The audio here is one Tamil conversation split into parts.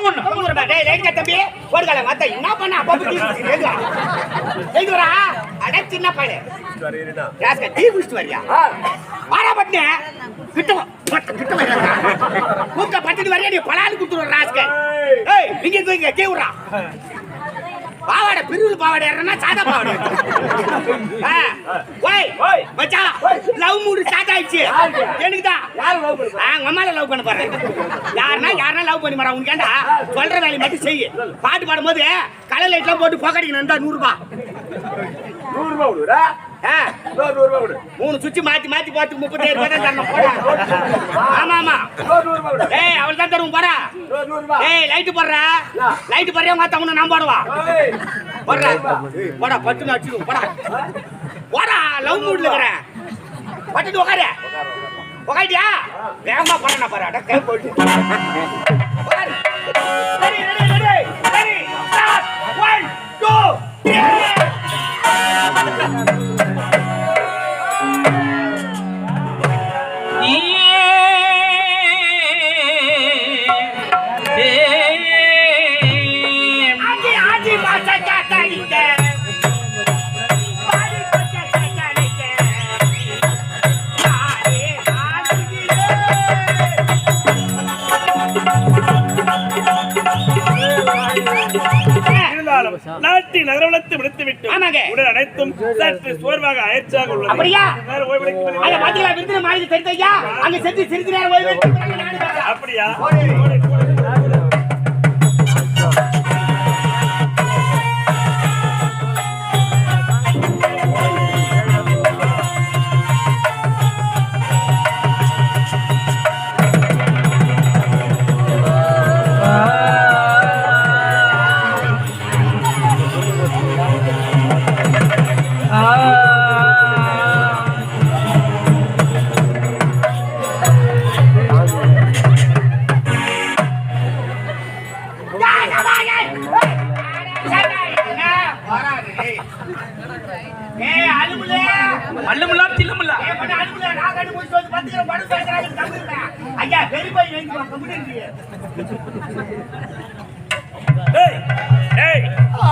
தம்பி. ஓடுகால, மத்த என்ன பண்ண? அப்பப்ப டீ குடிச்சிட்டு எழுதுடா. எழுதுடா. அட, சின்ன. ராஸ்கல், டீ குடிச்சிட்டு வரியா? வாடா, பட்டுனே. கிட்ட வா. பட்டு, கிட்ட பட்டுட்டு வரியா? நீ பலான்னு கொடுத்துருவ, ராஸ்கல். ஏய், இங்க விட்றா. பாவாடை பிரிவுல பாவாடை ஏறனா சாதா பாவாடை ஓய். மச்சான் லவ் மூடு ஸ்டார்ட் ஆயிடுச்சு. எனக்கு தான் உங்க அம்மால லவ் பண்ண போறேன். யாருன்னா யாருன்னா லவ் பண்ணி மாறா உனக்கு ஏன்டா சொல்ற வேலையை மட்டும் செய்யு பாட்டு பாடும்போது கலர் லைட்லாம் போட்டு புகடிக்கணும் இருந்தா நூறு ரூபாய் நூறு ரூபாய் விடுறா மூணு சுவிட்ச் மாத்தி மாத்தி போட்டு முப்பத்தேழு ரூபாய் தான் தரணும். போடா. ஆமா ஆமா. ஏய் அவள் தான் தருவோம் போடா. ஏய் லைட் போடுறா. லைட் போடுறியா உங்க அத்தவங்க நான் போடுவா? போடுறா. போடா பட்டுன்னு அடிச்சிடும் போடா. போடா லவ் மூட்ல இருக்கிறேன் பட்டுட்டு உட்காரு உட்காட்டியா வேகமா பண்ண பாரு அட கை போட்டு. சரி ரெடி ரெடி இருந்தாலும் நாட்டின் நகரவளத்தை விட்டு ஆமாங்க. உடல் அனைத்தும் சற்று சோர்வாக அயற்சியாக உள்ளது அப்படியா? ஓய்வெடுக்க. பாத்தீங்களா விருந்தின மாதிரி தெரிஞ்சையா அங்க செஞ்சு சிறிது நேரம் ஓய்வு எடுத்து பிறகு நாடு வரலாம். அப்படியா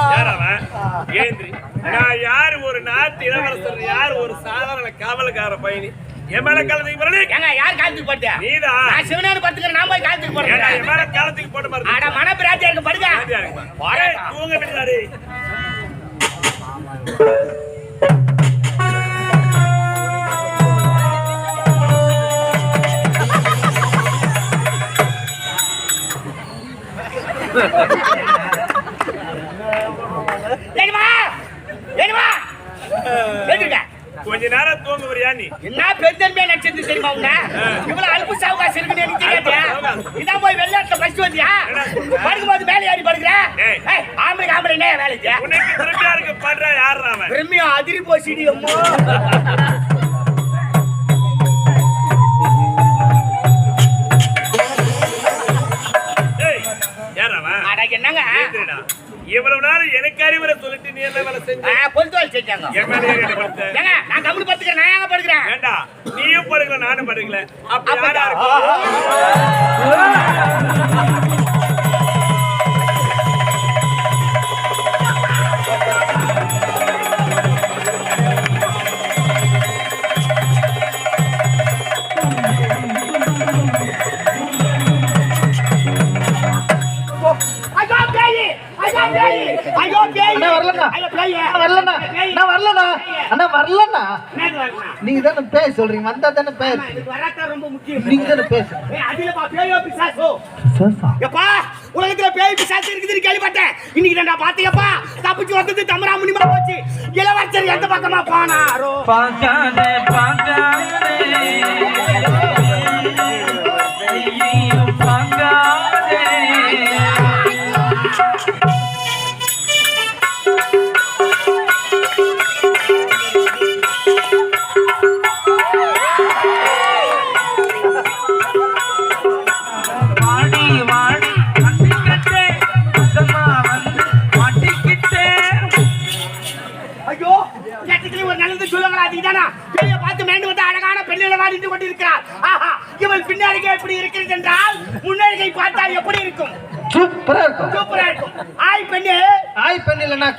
யார் அவன்? ஏந்திரி. நான் யார் ஒரு நாட்டு இளவரசர் யார் ஒரு சாதாரண காவல்கார பயணி என் மேல காலத்துக்கு போறே ஏங்க, யார் காலத்துக்கு போட்ட? நீதான் நான் சிவனேன்னு படுத்துக்கிறேன், நான் போய் காலத்துக்கு ஏடா, போறேன். என் மேல காலத்துக்கு போட்ட மாதிரி அட, மனப்பிராட்டியா இருக்கு, படுங்க. இருக்குமா? போறேன். ஏய், தூங்க கொஞ்ச நேரம் தூங்க வரியா நீ என்ன பெருந்தன்மையா நடிச்சது தெரியுமா உன்ன? இவ்வளவு சாவுகாசு இருக்குன்னு எனக்கு தெரியாதா? இதான் போய் வெளிநாட்டுல படிச்சுட்டு வந்தியா? படுக்கும்போது மேலே ஏறி படுக்குற? ஆம்பளைக்கு ஆம்பளை என்ன வேலை இது? உனக்கு திரும்பியா இருக்கு பண்ற யார் அவன் பிரம்மியா அதிரி போச்சுடி, அம்மா. என்னங்க? இவ்வளவு நேரம் எனக்கு அறிவுரை சொல்லிட்டு நீ என்ன வேலை செஞ்ச? பொழுது வேலை செஞ்சாங்க. என் மேல ஏறி படுத்த ஏங்க, நான் கம்முனு படுத்துக்கிறேன், நான் ஏங்க படுக்கிறேன்? வேண்டா நீயும் படுக்கல நானும் படுக்கல. அப்ப அப்ப யாரா இருக்கும் வரலண்ணா. வரலண்ணா. அண்ணா வரலண்ணா? நீங்க தானே பேச சொல்றீங்க. வந்தா தானே பேச ரொம்ப முக்கியம். நீங்க தானே பேச எப்பா உலகத்துல பேய் பிசாசு இருக்குதுன்னு கேள்விப்பட்டேன். இன்னைக்கு நான் பாத்தீங்கப்பா தப்பிச்சு வந்தது தமரா முனிமா போச்சு. இளவரசர் எந்த பக்கமா போனாரோ? பார்க்காதே பார்க்காதே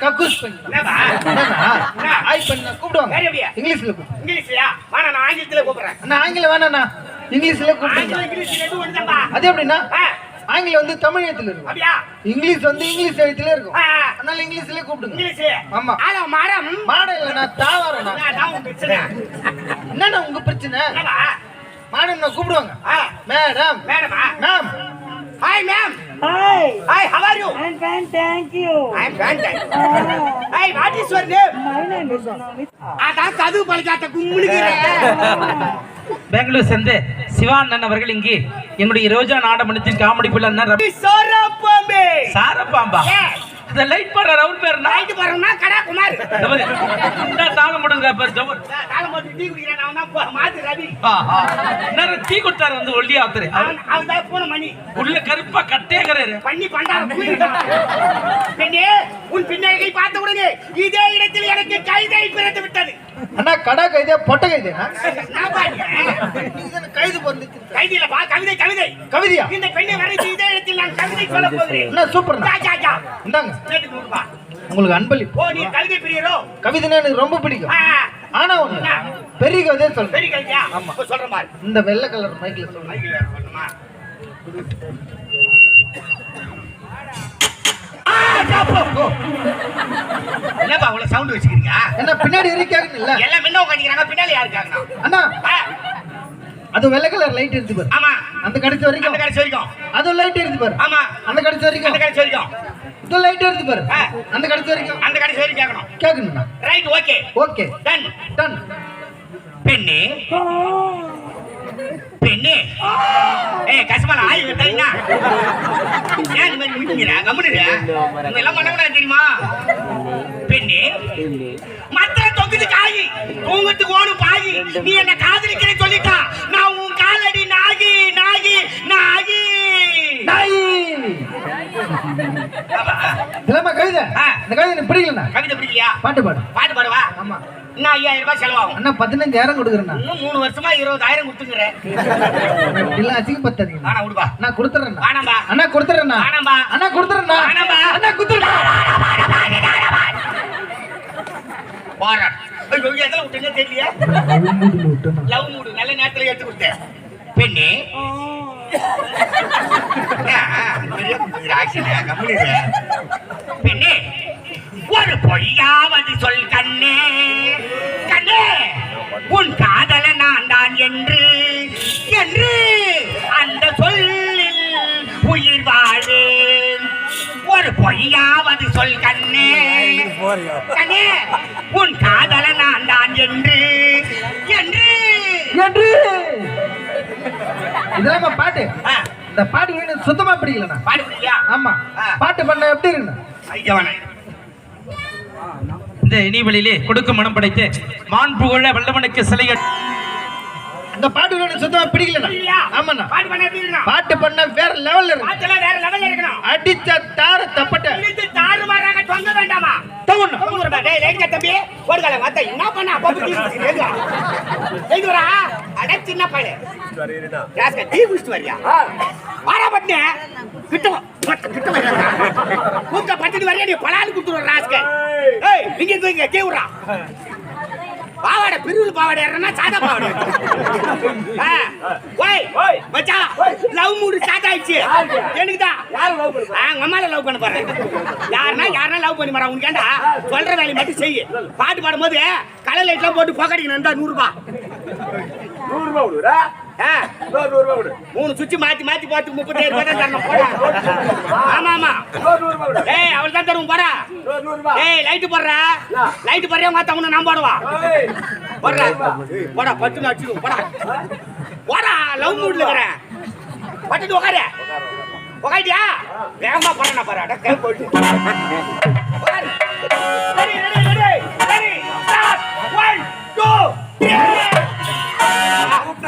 கக்கூஸ் பெண் என்னவா? என்னண்ணா? ஆய் பெண் கூப்பிடுவாங்க? இங்கிலீஷ்ல கூப்பிடுவாங்க இங்கிலீஷ்லயா? வாணா நான் ஆங்கிலத்துல கூப்பிடுறேன். அண்ணா ஆங்கிலம் வேணாண்ணா. இங்கிலீஷ்ல ஒண்ணுதான்பா. அது எப்படின்னா ஆங்கிலம் வந்து தமிழ் எழுத்துல இருக்கும். அப்படியா? இங்கிலீஷ் வந்து இங்கிலீஷ் எழுத்துல இருக்கும். அதனால இங்கிலீஷ்ல கூப்பிடுங்க. இங்கிலீஷ். ஆமா. மரம் மாடம் இல்லைண்ணா தாவரண்ணா. என்னண்ணா உங்க பிரச்சனை? மாடம் கூப்பிடுவாங்க. ஆ, madam. மேடமா? Ma'am. Hi ma'am. Hi, hi how are you? I'm fine, thank you. I am fantastic. Uh, hi what is your name my name is. அதான் கது பல்காட்ட கும்முனுகிறேன் பெங்களூர் சேர்ந்து சிவானந்தன் அவர்கள் இங்கு எங்களுடைய ரோஜா நாடமணத்தின் காமெடி பிள்ளை சோரப்பம்பே. சாரப்பாம்பா. இந்த லைட் பண்ற ரவுண்ட் பேர் நாய்க்கு போறோம்னா கடா குமார். தாங்க முடுங்க பேர் ஜவர் காலம் போட்டு டீ குடிக்கிறேன் அவன் தான் போ- மாத்து ரவி. நேரம் டீ கொடுத்தாரு வந்து அவன் அவன் தான் போன மணி. உள்ள கருப்பா கட்டேங்கிறாரு. பண்ணி பண்டாரம் பெண்ணே உன் பின்னழகை பார்த்த உடனே இதே இடத்தில் எனக்கு கைதை பிறந்து விட்டது. அண்ணா கடா கைதே பொட்டை கைது கைதி இல்லப்பா கவிதை கவிதை. கவிதையா? இந்த பெண்ணை இதே என்ன சூப்பர். இந்தாங்க. உங்களுக்கு அன்பளிப்பு. ஓ நீ கவிதை பிரியரோ? கவிதைனா எனக்கு ரொம்ப பிடிக்கும். ஆனா ஒண்ணு பெரிய கவிதை சொல்றேன். பெரிய கவிதையா? ஆமா. இப்ப சொல்ற மாதிரி. இந்த வெள்ளை கலர் மைக்ல சொல்றேன். என்னப்பா அவ்வளவு சவுண்ட் வச்சுக்கிறீங்க? என்ன பின்னாடி இருக்காங்க இல்ல? எல்லாம் முன்ன உட்காந்துக்கிறாங்க பின்னால யாருக்காங்கண்ணா அண்ணா. அது வெள்ளை கலர் லைட் இருக்கு பாரு. ஆமா. அந்த கடைசி அந்த வரைக்கும் கடைசி வரைக்கும். அது லைட் இருக்கு பாரு. ஆமா. அந்த கடைசி வரைக்கும். அந்த கடைசி வரைக்கும். இது லைட் இருக்கு பாரு. ஆ. அந்த கடைசி வரைக்கும். அந்த கடைசி வரைக்கும் கேட்கணும். கேட்கணும்ண்ணா right okay okay done done பெண்ணே. பெண்ணே. ஏய் கசமால ஆய் விட்டீங்கன்னா ஏன் இந்த மாதிரி முடிக்கிறா கம்முனுங்க உங்க எல்லாம் பண்ணக்கூடாது தெரியுமா? பெண்ணே மத்திர தொங்குது காயி. தூங்கத்துக்கு ஓடும் பாயி. நீ என்ன காதலிக்கிற சொல்லிட்டா நான் உன் காலடி நாகி நாகி நாகி நாய் ஆமா. இல்லம்மா கவிதை. இந்த கவிதை எனக்கு பிடிக்கலண்ணா. கவிதை பிடிக்கலையா? பாட்டு பாடு. பாட்டு பாடுவா? ஆமா. இன்னும் ஐயாயிரம் ரூபாய் செலவாகும். அண்ணா பதினஞ்சாயிரம் கொடுக்குறேண்ணா. இன்னும் மூணு வருஷமா இருபதாயிரம் கொடுத்துங்கிறேன் இல்ல அசிங்கப்படுத்தாதீங்க ஆனா விடுப்பா அண்ணா கொடுத்துறேண்ணா. வேணாம்பா அண்ணா கொடுத்துறேண்ணா. வேணாம்பா அண்ணா கொடுத்துறேண்ணா. வேணாம்பா. அண்ணா கொடுத்துறேண்ணா. போறா ஐயோ எதில் விட்டுங்க தெரியல லவ் மூடு நல்ல நேரத்துல எடுத்து கொடுத்தேன். பெண்ணே. இரு. பெண்ணே ஒரு பொய்யாவது சொல் கண்ணே. கண்ணே உன் காதல நான் தான் என்று என்று அந்த சொல்லில் உயிர் வாழேன் ஒரு பொய்யாவது சொல் கண்ணே. கண்ணே உன் காதல நான் தான் என்று என்று என்று. இதெல்லாம் பாட்டு இந்த பாட்டு எனக்கு சுத்தமா பிடிக்கலண்ணா பாடு பிடிக்கலையா? ஆமா. பாட்டு பண்ண எப்படி ஐயவனே. இந்த இனிவெளியிலே கொடுக்கும் மனம் படைத்து மான் புகழ வல்லவனுக்கு சிலைகள் இந்த பாட்டு எனக்கு சுத்தமா பிடிக்கலண்ணா? ஆமாண்ணா பாட்டு பண்ண எப்படி இருக்கணும்? பாட்டு பண்ண வேற லெவல்ல இருக்கு பாட்டெல்லாம் வேற level ல இருக்கணும். அடிச்ச தார தப்பட்ட இழுத்து தாறுமாறாக தொங்க வேண்டாமா? தவணும் லைட்ல தம்பி, ஓடுகால வாத்த, என்ன பண்ண? குடிச்சிட்டு ஏதுடா? ஏதுடா? அட சின்ன பயலே. ராஸ்கல், டீ குடிச்சிட்டு வரியா? வாடா பட்னே. கிட்ட கிட்ட வரியாடா. கூப்பிட்டா பட்டுட்டு வரியா, நீ பலான்னு கொடுத்துருவ, ராஸ்கல். ஏய், இங்க இங்க, கீ விட்றா. பாவாடை பிரிவுல பாவாடை ஏறனா சாதா பாவாடை ஓய் மச்சான் லவ் மூடு ஸ்டார்ட் ஆயிடுச்சு. எனக்கு தான். யாரு லவ் பண்ண உங்க அம்மால லவ் பண்ண போறேன். யாருன்னா யாருன்னா லவ் பண்ணி போறா உனக்கு ஏண்டா? சொல்ற வேலையை மட்டும் செய். பாட்டு பாடும்போது கலை லைட்லாம் போட்டு போக்கடிக்கணும் இருந்தா நூறு ரூபாய். நூறு ரூபாய் விடுறா நூறு ரூபாய் விடு மூணு சுவிட்ச் மாத்தி மாத்தி பார்த்து முப்பத்தேழு ரூபாய் தான் தரணும். போடா. ஆமா ஆமா. நூறு ரூபாய் விடு ஏய் அவள் தான் தருவோம் போடா. நூறு நூறு ரூபாய் ஏய் லைட் போடுற. லைட் போடுறியா மாத்த உன்னை நான் போடுவா? ஏய், போடுறா. போடா பட்டு அடிச்சிடும் போடா. போடா லவ் மூட்ல இருக்கிறேன் பட்டுட்டு உட்காரு உட்காட்டியா வேகமா போறேன் பாரு அட கை போட்டு உட்காரு. Ready, ready, ready, ready, start. One, two,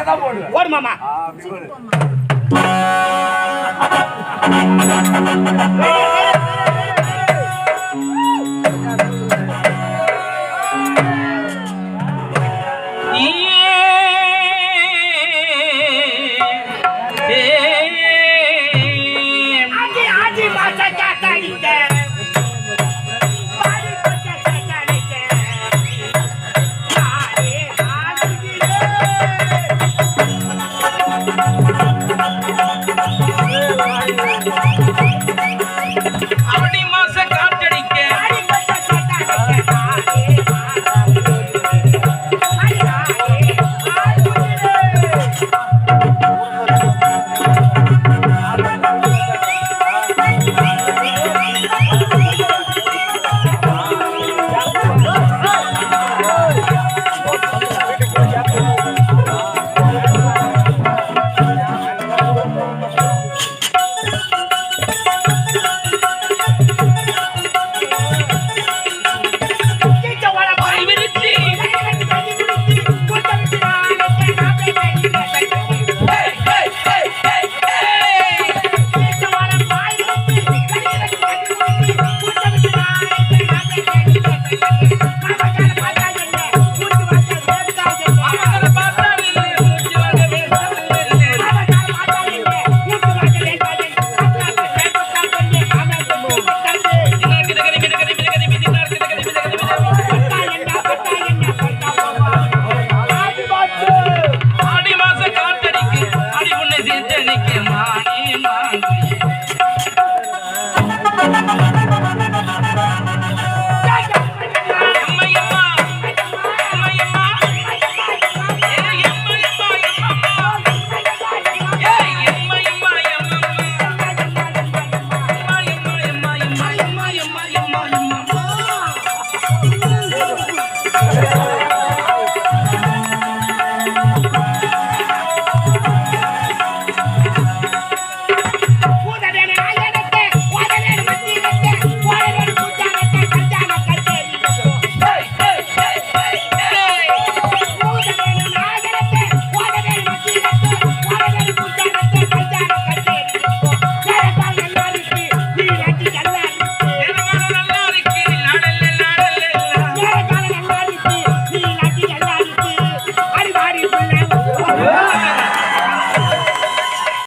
three. கூப்பிட்டா போடுவேன். ஓடு மாமா. அப்படி